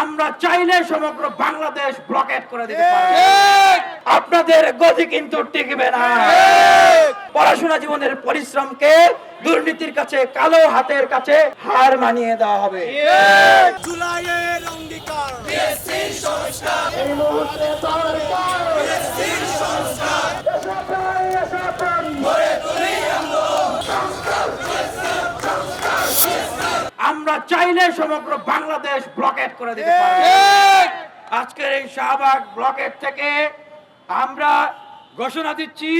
আমরা চাইলে সমগ্র বাংলাদেশ ব্লকেট করে দিতে পারি আপনাদের গতি কিন্তু টিকবে না। পড়াশোনা জীবনের পরিশ্রমকে দুর্নীতির কাছে কালো হাতের কাছে হার মানিয়ে দেওয়া হবে। জুলাইয়ের অঙ্গীকার। এই মুহূর্তে আমরা চাইলে সমগ্র বাংলাদেশ ব্লকেট করে দিতে পারি। আজকের এই শাহবাগ ব্লকেট থেকে আমরা ঘোষণা দিচ্ছি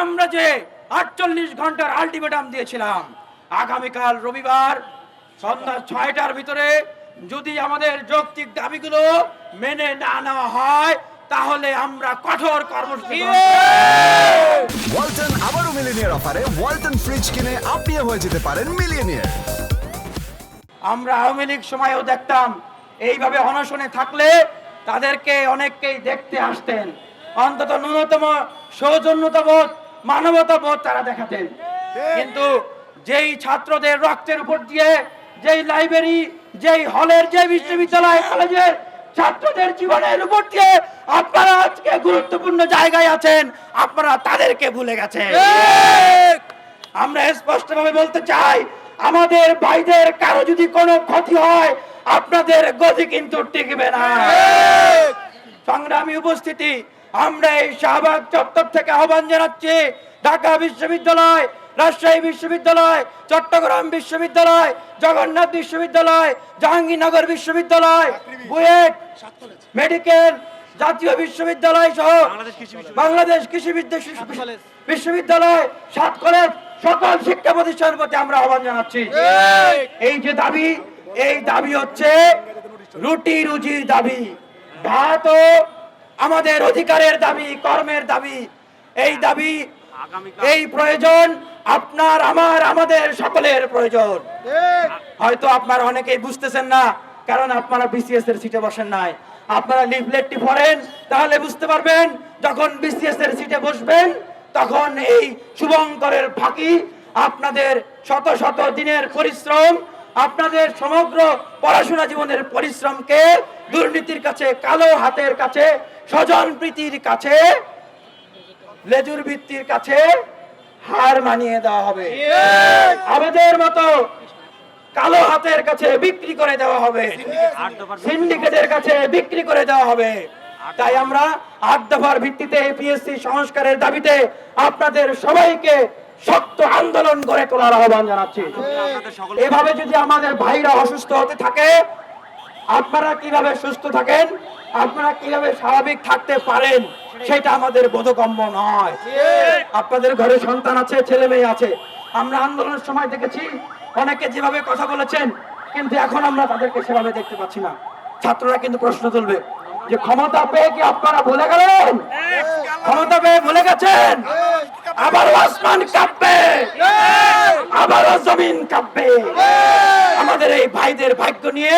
আমরা যে আটচল্লিশ ঘণ্টার আলটিমেটাম দিয়েছিলাম আগামীকাল রবিবার সন্ধ্যা ছয়টার ভিতরে যদি আমাদের যৌক্তিক দাবিগুলো মেনে না নেওয়া হয় তাহলে আমরা কঠোর কর্মসূচি ওয়ালটন আবারও মিলিনিয়ার অফারে ওয়ালটন ফ্রিজ কিনে আপনিও হয়ে যেতে পারেন মিলিয়নিয়ার আমরা আওয়ামী লীগ সময়েও দেখতাম এইভাবে অনশনে থাকলে তাদেরকে অনেককেই দেখতে আসতেন। অন্তত ন্যূনতম সৌজন্যতা বোধ মানবতা বোধ তারা দেখাতেন। কিন্তু যেই ছাত্রদের রক্তের উপর দিয়ে যেই লাইব্রেরি যেই হলের যে বিশ্ববিদ্যালয় কলেজের ছাত্রদের জীবনের উপর দিয়ে আপনারা আজকে গুরুত্বপূর্ণ জায়গায় আছেন আপনারা তাদেরকে ভুলে গেছেন। আমরা স্পষ্টভাবে বলতে চাই আমাদের ভাইদের কারও যদি কোনো ক্ষতি হয় আপনাদের গতি কিন্তু টিকবে না। সংগ্রামী উপস্থিতি আমরা এই শাহবাগ চত্বর থেকে আহ্বান জানাচ্ছি ঢাকা বিশ্ববিদ্যালয় রাজশাহী বিশ্ববিদ্যালয় চট্টগ্রাম বিশ্ববিদ্যালয় জগন্নাথ বিশ্ববিদ্যালয় জাহাঙ্গীরনগর বিশ্ববিদ্যালয় বুয়েট মেডিকেল জাতীয় বিশ্ববিদ্যালয় সহ বাংলাদেশ কৃষি বিশ্ববিদ্যালয় সাত কলেজ সকল শিক্ষা প্রতিষ্ঠানের প্রতি আমরা আহ্বান জানাচ্ছি। এই যে দাবি এই দাবি হচ্ছে রুটি রুজির দাবি। ভাত আমাদের অধিকারের দাবি কর্মের দাবি। এই দাবি এই প্রয়োজন আপনার আমার আমাদের সকলের প্রয়োজন। হয়তো আপনারা অনেকেই বুঝতেছেন না কারণ আপনারা বিসিএস এর সিটে বসেন নাই। আপনারা লিফলেটটি পড়েন তাহলে বুঝতে পারবেন যখন বিসিএস এর সিটে বসবেন তখন এই শুভঙ্করের ফাঁকি আপনাদের শত শত দিনের পরিশ্রম আপনাদের সমগ্র পড়াশোনা জীবনের পরিশ্রমকে দুর্নীতির কাছে কালো হাতের কাছে স্বজন প্রীতির কাছে লেজুর ভিত্তির কাছে হার মানিয়ে দেওয়া হবে। আমাদের মতো কালো হাতের কাছে বিক্রি করে দেওয়া হবে। সিন্ডিকেটের কাছে বিক্রি করে দেওয়া হবে। তাই আমরা আট দফার ভিত্তিতে এপিএসসি সংস্কারের দাবিতে আপনাদের সবাইকে শক্ত আন্দোলন গড়ে তোলার আহ্বান জানাচ্ছি। এভাবে যদি আমাদের ভাইরা অসুস্থ হতে থাকে, আপনারা কীভাবে সুস্থ থাকেন? আপনারা কীভাবে স্বাভাবিক থাকতে পারেন? সেটা আমাদের বোধগম্য নয়। আপনাদের ঘরে সন্তান আছে, ছেলে মেয়ে আছে। আমরা আন্দোলনের সময় দেখেছি, অনেকে যেভাবে কথা বলেছেন, কিন্তু এখন আমরা তাদেরকে সেভাবে দেখতে পাচ্ছি না। ছাত্ররা কিন্তু প্রশ্ন তুলবে যে ক্ষমতা পেয়ে কি আপনারা ভুলে গেলেন? ক্ষমতা পেয়ে ভুলে গেছেন? আবার আসমান কাঁপবে। আবারও জমিন কাঁপবে। আমাদের এই ভাইদের ভাগ্য নিয়ে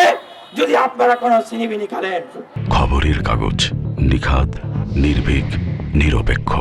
যদি আপনারা কোনো সিনিবিনি খেলেন। খবরের কাগজ নিখাদ, নির্ভীক, নিরপেক্ষ।